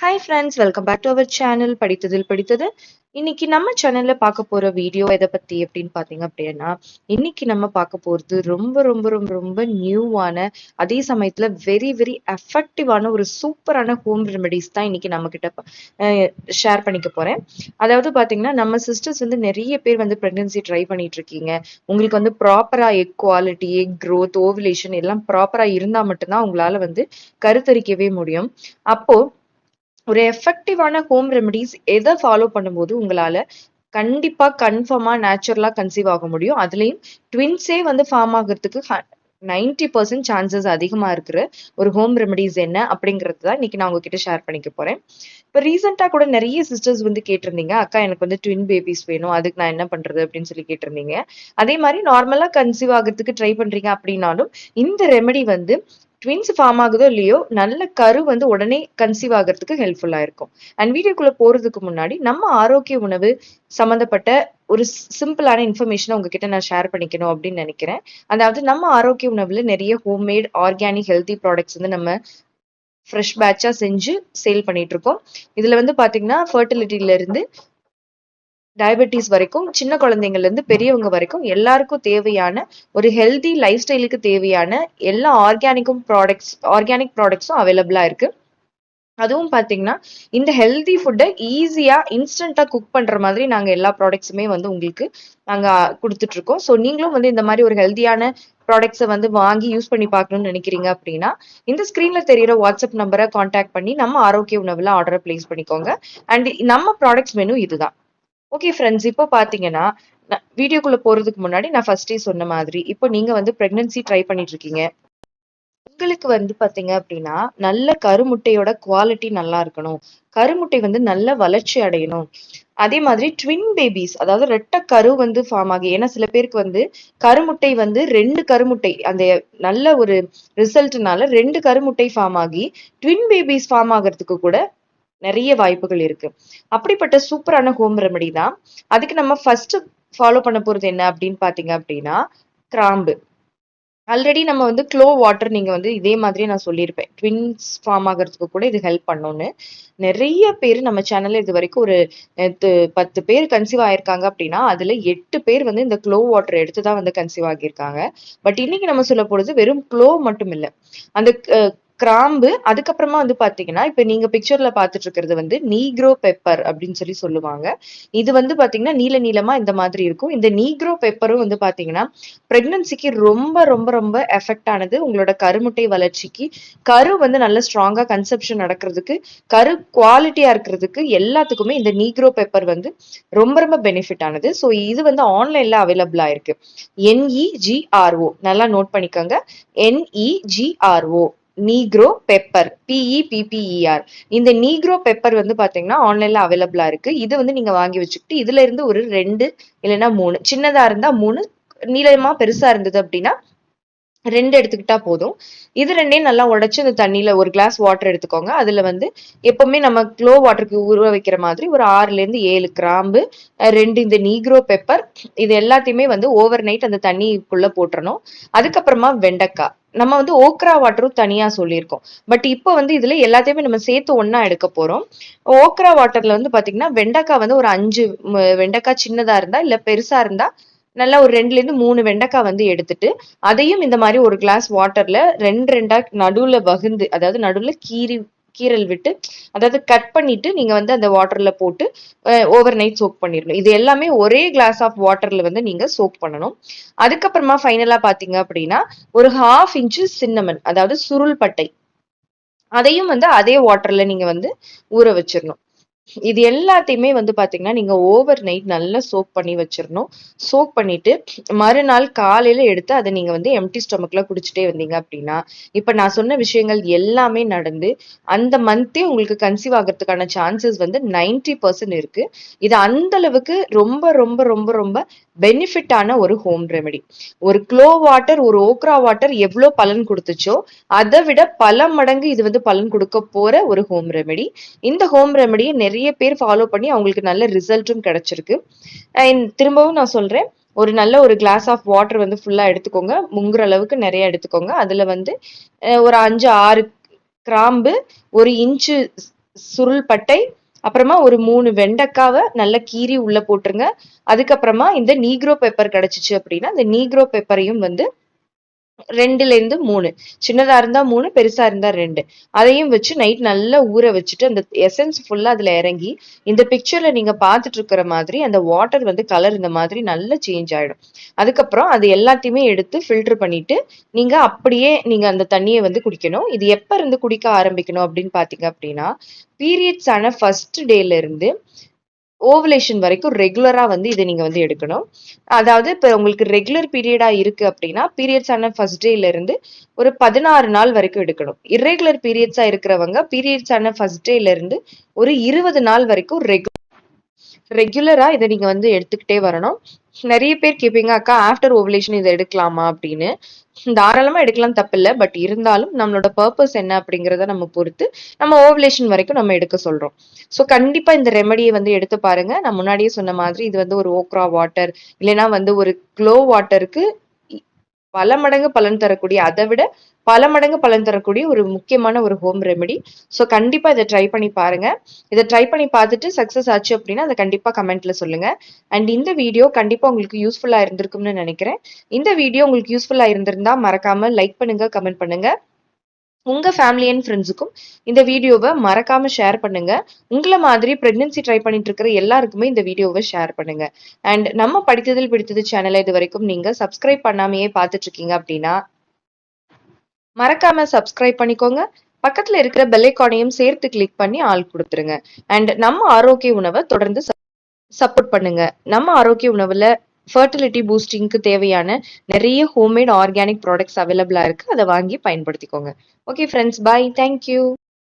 Hi friends welcome back to our channel படித்ததில் படித்தது இன்னைக்கு நம்ம சேனல்ல பார்க்க போற வீடியோ எதை பத்தி அப்படின்னு பாத்தீங்க அப்படின்னா இன்னைக்கு நம்ம பார்க்க போறது ரொம்ப ரொம்ப ரொம்ப ரொம்ப நியூவான அதே சமயத்துல வெரி வெரி எஃபெக்டிவான ஒரு சூப்பரான ஹோம் ரெமெடிஸ் தான் இன்னைக்கு நம்ம கிட்ட ஷேர் பண்ணிக்க போறேன். அதாவது பாத்தீங்கன்னா நம்ம சிஸ்டர்ஸ் வந்து நிறைய பேர் வந்து பிரெக்னன்சி ட்ரை பண்ணிட்டு இருக்கீங்க. உங்களுக்கு வந்து ப்ராப்பரா egg quality egg growth ovulation எல்லாம் ப்ராப்பரா இருந்தா மட்டும்தான் உங்களால வந்து கருத்தரிக்கவே முடியும். அப்போ ஒரு எஃபெக்டிவான ஹோம் ரெமெடிஸ் எதை ஃபாலோ பண்ணும்போது உங்களால கண்டிப்பா கன்ஃபார்மா நேச்சுரலா கன்சீவ் ஆக முடியும். அதுலயும் ட்வின்ஸே வந்து ஃபார்ம் ஆகுறதுக்கு நைன்டி பர்சன்ட் சான்சஸ் அதிகமா இருக்கிற ஒரு ஹோம் ரெமெடிஸ் என்ன அப்படிங்கிறது தான் இன்னைக்கு நான் உங்ககிட்ட ஷேர் பண்ணிக்க போறேன். இப்போ ரீசெண்டா கூட நிறைய சிஸ்டர்ஸ் வந்து கேட்டிருந்தீங்க அக்கா எனக்கு வந்து ட்வின் பேபிஸ் வேணும் அதுக்கு நான் என்ன பண்றது? அப்படின்னு சொல்லி கேட்டிருந்தீங்க. அதே மாதிரி நார்மலா கன்சீவ் ஆகிறதுக்கு ட்ரை பண்றீங்க அப்படின்னாலும் இந்த ரெமெடி வந்து ட்வின்ஸ் ஃபார்ம் ஆகுதோ இல்லையோ நல்ல கரு வந்து உடனே கன்சீவ் ஆகிறதுக்கு ஹெல்ப்ஃபுல்லாக இருக்கும். அண்ட் வீடியோக்குள்ளே போகிறதுக்கு முன்னாடி நம்ம ஆரோக்கிய உணவு சம்மந்தப்பட்ட ஒரு சிம்பிளான இன்ஃபர்மேஷனை உங்ககிட்ட நான் ஷேர் பண்ணிக்கணும் அப்படின்னு நினைக்கிறேன். அதாவது நம்ம ஆரோக்கிய உணவில் நிறைய ஹோம்மேட் ஆர்கானிக் ஹெல்த்தி ப்ராடக்ட்ஸ் வந்து நம்ம ஃப்ரெஷ் பேட்சாக செஞ்சு சேல் பண்ணிகிட்ருக்கோம் இதில் வந்து பார்த்தீங்கன்னா ஃபர்டிலிட்டியிலேருந்து டயபெட்டிஸ் வரைக்கும் சின்ன குழந்தைங்கள்லேருந்து பெரியவங்க வரைக்கும் எல்லாருக்கும் தேவையான ஒரு ஹெல்தி லைஃப் ஸ்டைலுக்கு தேவையான எல்லா ஆர்கானிக்கும் ப்ராடக்ட்ஸ் ஆர்கானிக் ப்ராடக்ட்ஸும் அவைலபிளாக இருக்குது அதுவும் பார்த்தீங்கன்னா இந்த ஹெல்தி ஃபுட்டை ஈஸியாக இன்ஸ்டண்ட்டாக குக் பண்ணுற மாதிரி நாங்கள் எல்லா ப்ராடக்ட்ஸுமே வந்து உங்களுக்கு நாங்கள் கொடுத்துட்ருக்கோம் ஸோ நீங்களும் வந்து இந்த மாதிரி ஒரு ஹெல்தியான ப்ராடக்ட்ஸை வந்து வாங்கி யூஸ் பண்ணி பார்க்கணும்னு நினைக்கிறீங்க அப்படின்னா இந்த ஸ்க்ரீனில் தெரியிற வாட்ஸ்அப் நம்பரை காண்டாக்ட் பண்ணி நம்ம ஆரோக்கிய உணவில் ஆர்டரை பிளேஸ் பண்ணிக்கோங்க. அண்ட் நம்ம ப்ராடக்ட்ஸ் மெனு இதுதான். ஓகே ஃப்ரெண்ட்ஸ் இப்போ பார்த்தீங்கன்னா வீடியோக்குள்ள போறதுக்கு முன்னாடி நான் ஃபர்ஸ்டே சொன்ன மாதிரி இப்போ நீங்க வந்து பிரெக்னன்சி ட்ரை பண்ணிட்டு இருக்கீங்க உங்களுக்கு வந்து பார்த்தீங்க அப்படின்னா நல்ல கருமுட்டையோட குவாலிட்டி நல்லா இருக்கணும். கருமுட்டை வந்து நல்ல வளர்ச்சி அடையணும். அதே மாதிரி ட்வின் பேபிஸ் அதாவது ரெட்ட கரு வந்து ஃபார்ம் ஆகி ஏன்னா சில பேருக்கு வந்து கருமுட்டை வந்து ரெண்டு கருமுட்டை அந்த நல்ல ஒரு ரிசல்ட்னால ரெண்டு கருமுட்டை ஃபார்ம் ஆகி ட்வின் பேபிஸ் ஃபார்ம் ஆகிறதுக்கு கூட நிறைய வாய்ப்புகள் இருக்கு. அப்படிப்பட்ட சூப்பரான ஹோம் ரெமெடி தான். அதுக்கு நம்ம ஃபர்ஸ்ட் ஃபாலோ பண்ண போறது என்ன அப்படின்னு பாத்தீங்க அப்படின்னா கிராம்பு. ஆல்ரெடி நம்ம வந்து க்ளோ வாட்டர் நீங்க வந்து இதே மாதிரி நான் சொல்லியிருப்பேன். ட்வின்ஸ் ஃபார்ம் ஆகிறதுக்கு கூட இது ஹெல்ப் பண்ணும்னு. நிறைய பேர் நம்ம சேனல்ல இது வரைக்கும் ஒரு பத்து பேர் கன்சீவ் ஆயிருக்காங்க அப்படின்னா அதுல எட்டு பேர் வந்து இந்த க்ளோ வாட்டர் எடுத்து தான் வந்து கன்சீவ் ஆகியிருக்காங்க பட் இன்னைக்கு நம்ம சொல்ல போறது வெறும் க்ளோ மட்டும் இல்லை. அந்த கிராம்பு அதுக்கப்புறமா வந்து பாத்தீங்கன்னா இப்ப நீங்க பிக்சர்ல பாத்துட்டு இருக்கிறது வந்து நீக்ரோ பெப்பர் அப்படின்னு சொல்லி சொல்லுவாங்க. இது வந்து பாத்தீங்கன்னா நீல நீளமா இந்த மாதிரி இருக்கும். இந்த நீக்ரோ பெப்பரும் வந்து பாத்தீங்கன்னா பிரெக்னன்சிக்கு ரொம்ப ரொம்ப ரொம்ப எஃபெக்ட் ஆனது உங்களோட கருமுட்டை வளர்ச்சிக்கு. கரு வந்து நல்ல ஸ்ட்ராங்கா கன்செப்ஷன் நடக்கிறதுக்கு கரு குவாலிட்டியா இருக்கிறதுக்கு எல்லாத்துக்குமே இந்த நீக்ரோ பெப்பர் வந்து ரொம்ப ரொம்ப பெனிஃபிட் ஆனது. ஸோ இது வந்து ஆன்லைன்ல அவைலபிளா இருக்கு என்இஜிஆர்ஓ நல்லா நோட் பண்ணிக்கோங்க. என்இஜிஆர்ஓ நீக்ரோ பெப்பர் பிஇபிபிஇஆர் இந்த நீக்ரோ பெப்பர் வந்து பாத்தீங்கன்னா ஆன்லைன்ல அவைலபிளா இருக்கு. இது வந்து நீங்க வாங்கி வச்சுக்கிட்டு இதுல இருந்து ஒரு ரெண்டு இல்லைன்னா மூணு சின்னதா இருந்தா மூணு நீளமா பெருசா இருந்தது அப்படின்னா ரெண்டு எடுத்துக்கிட்டா போதும். இது ரெண்டையும் நல்லா உடைச்சு அந்த தண்ணியில ஒரு கிளாஸ் வாட்டர் எடுத்துக்கோங்க. அதுல வந்து எப்பவுமே நம்ம க்ளோ வாட்டருக்கு ஊற வைக்கிற மாதிரி ஒரு ஆறுல இருந்து ஏழு கிராம்பு ரெண்டு இந்த நீக்ரோ பெப்பர் இது எல்லாத்தையுமே வந்து ஓவர் நைட் அந்த தண்ணிக்குள்ள போட்டுறணும். அதுக்கப்புறமா வெண்டைக்காய். நம்ம வந்து ஓக்ரா வாட்டரும் தனியா சொல்லியிருக்கோம். பட் இப்போ வந்து இதுல எல்லாத்தையுமே நம்ம சேர்த்து ஒன்னா எடுக்க போறோம். ஓக்ரா வாட்டர்ல வந்து பாத்தீங்கன்னா வெண்டைக்காய் வந்து ஒரு அஞ்சு வெண்டைக்காய் சின்னதா இருந்தா இல்ல பெருசா இருந்தா நல்லா ஒரு ரெண்டுல இருந்து மூணு வெண்டைக்காய் வந்து எடுத்துட்டு அதையும் இந்த மாதிரி ஒரு கிளாஸ் வாட்டர்ல ரெண்டு ரெண்டா நடுவுல வகுந்து அதாவது நடுவுல கீறி கீரல் விட்டு அதாவது கட் பண்ணிட்டு நீங்க வந்து அந்த வாட்டர்ல போட்டு ஓவர் நைட் சோக் பண்ணிடணும். இது எல்லாமே ஒரே கிளாஸ் ஆஃப் வாட்டர்ல வந்து நீங்க சோக் பண்ணணும். அதுக்கப்புறமா ஃபைனலா பாத்தீங்க அப்படின்னா ஒரு ஹாஃப் இன்ச்சு சின்னமன் அதாவது சுருள் பட்டை. அதையும் வந்து அதே வாட்டர்ல நீங்க வந்து ஊற வச்சிடணும். இது எல்லாத்தையுமே வந்து பாத்தீங்கன்னா நீங்க ஓவர் நைட் நல்லா சோக் பண்ணி வச்சிடணும் சோக் பண்ணிட்டு மறுநாள் காலையில எடுத்து அதை நீங்க வந்து எம்டி ஸ்டொமக்ல குடிச்சிட்டே வந்தீங்க அப்படின்னா இப்ப நான் சொன்ன விஷயங்கள் எல்லாமே நடந்து அந்த மந்த்தே உங்களுக்கு கன்சீவ் ஆகிறதுக்கான சான்சஸ் வந்து நைன்டி பர்சன்ட் இருக்கு. இது அந்த அளவுக்கு ரொம்ப ரொம்ப ரொம்ப ரொம்ப பெனிஃபிட்டான ஒரு ஹோம் ரெமெடி ஒரு க்ளோ வாட்டர் ஒரு ஓக்ரா வாட்டர் எவ்வளோ பலன் கொடுத்துச்சோ அதை விட பல மடங்கு இது வந்து பலன் கொடுக்க போற ஒரு ஹோம் ரெமெடி இந்த ஹோம் ரெமெடியை நிறைய நிறைய பேர் ஃபாலோ பண்ணி அவங்களுக்கு நல்ல ரிசல்ட்டும் கிடைச்சிருக்கு. திரும்பவும் நான் சொல்றேன் ஒரு நல்ல ஒரு கிளாஸ் ஆஃப் வாட்டர் வந்து ஃபுல்லா எடுத்துக்கோங்க. முங்குற அளவுக்கு நிறைய எடுத்துக்கோங்க. அதுல வந்து ஒரு அஞ்சு ஆறு கிராம்பு ஒரு இன்ச்சு சுருள் பட்டை அப்புறமா ஒரு மூணு வெண்டைக்காவை நல்லா கீறி உள்ள போட்டுருங்க. அதுக்கப்புறமா இந்த நீக்ரோ பெப்பர் கிடைச்சிச்சு அப்படின்னா இந்த நீக்ரோ பெப்பரையும் வந்து ரெண்டுல இருந்து மூணு. சின்னதா இருந்தா மூணு பெருசா இருந்தா ரெண்டு. அதையும் வச்சு நைட் நல்லா ஊற வச்சுட்டு அந்த எசன்ஸ் ஃபுல்லா அதுல இறங்கி இந்த பிக்சர்ல நீங்க பாத்துட்டு இருக்கிற மாதிரி அந்த வாட்டர் வந்து கலர் இந்த மாதிரி நல்லா சேஞ்ச் ஆயிடும். அதுக்கப்புறம் அது எல்லாத்தையுமே எடுத்து ஃபில்டர் பண்ணிட்டு நீங்க அப்படியே நீங்க அந்த தண்ணியை வந்து குடிக்கணும். இது எப்ப இருந்து குடிக்க ஆரம்பிக்கணும் அப்படின்னு பாத்தீங்க அப்படின்னா பீரியட்ஸ் ஆன ஃபர்ஸ்ட் டேல இருந்து ஓவலேஷன் வரைக்கும் ரெகுலரா வந்து இதை நீங்க வந்து எடுக்கணும். அதாவது இப்ப உங்களுக்கு ரெகுலர் பீரியடா இருக்கு அப்படின்னா பீரியட்ஸ் ஆன ஃபர்ஸ்ட் டேலேருந்து ஒரு பதினாறு நாள் வரைக்கும் எடுக்கணும். இர்ரெகுலர் பீரியட்ஸா இருக்கிறவங்க பீரியட்ஸ் ஆன ஃபர்ஸ்ட் டேலேருந்து ஒரு இருபது நாள் வரைக்கும் ரெகு ரெகுலராக இதை நீங்கள் வந்து எடுத்துக்கிட்டே வரணும். நிறைய பேர் கேட்பீங்க அக்கா ஆஃப்டர் ஓவலேஷன் இதை எடுக்கலாமா? அப்படின்னு. தாராளமா எடுக்கலாம் தப்பில்லை. பட் இருந்தாலும் நம்மளோட பர்பஸ் என்ன அப்படிங்கிறத நம்ம பொறுத்து நம்ம ஓவலேஷன் வரைக்கும் நம்ம எடுக்க சொல்கிறோம் ஸோ கண்டிப்பாக இந்த ரெமடியை வந்து எடுத்து பாருங்க. நான் முன்னாடியே சொன்ன மாதிரி இது வந்து ஒரு ஓக்ரா வாட்டர் இல்லைன்னா வந்து ஒரு க்ளோ வாட்டருக்கு பல மடங்கு பலன் தரக்கூடிய அதை விட பல மடங்கு பலன் தரக்கூடிய ஒரு முக்கியமான ஒரு ஹோம் ரெமெடி ஸோ கண்டிப்பா இதை ட்ரை பண்ணி பாருங்க. இதை ட்ரை பண்ணி பார்த்துட்டு சக்ஸஸ் ஆச்சு அப்படின்னா அதை கண்டிப்பா கமெண்ட்ல சொல்லுங்க. அண்ட் இந்த வீடியோ கண்டிப்பா உங்களுக்கு யூஸ்ஃபுல்லா இருந்திருக்கும்னு நினைக்கிறேன். இந்த வீடியோ உங்களுக்கு யூஸ்ஃபுல்லா இருந்திருந்தா மறக்காம லைக் பண்ணுங்க கமெண்ட் பண்ணுங்க. உங்கள் ஃபேமிலி அண்ட் ஃப்ரெண்ட்ஸுக்கும் இந்த வீடியோவை மறக்காமல் ஷேர் பண்ணுங்கள் உங்களை மாதிரி ப்ரெக்னென்சி ட்ரை பண்ணிட்டு இருக்கிற எல்லாருக்குமே இந்த வீடியோவை ஷேர் பண்ணுங்கள் அண்ட் நம்ம படித்ததில் பிடித்தது சேனலை இது வரைக்கும் நீங்கள் சப்ஸ்கிரைப் பண்ணாமையே பார்த்துட்ருக்கீங்க அப்படின்னா மறக்காம சப்ஸ்கிரைப் பண்ணிக்கோங்க. பக்கத்தில் இருக்கிற பெல்லைக்கானையும் சேர்த்து கிளிக் பண்ணி ஆள் கொடுத்துருங்க. அண்ட் நம்ம ஆரோக்கிய உணவை தொடர்ந்து சப்போர்ட் பண்ணுங்க. நம்ம ஆரோக்கிய உணவுல ஃபர்டிலிட்டி பூஸ்டிங்க்கு தேவையான நிறைய ஹோம்மேட் ஆர்கானிக் ப்ராடக்ட்ஸ் அவைலபிளாக இருக்கு. அதை வாங்கி பயன்படுத்திக்கோங்க. Okay friends bye thank you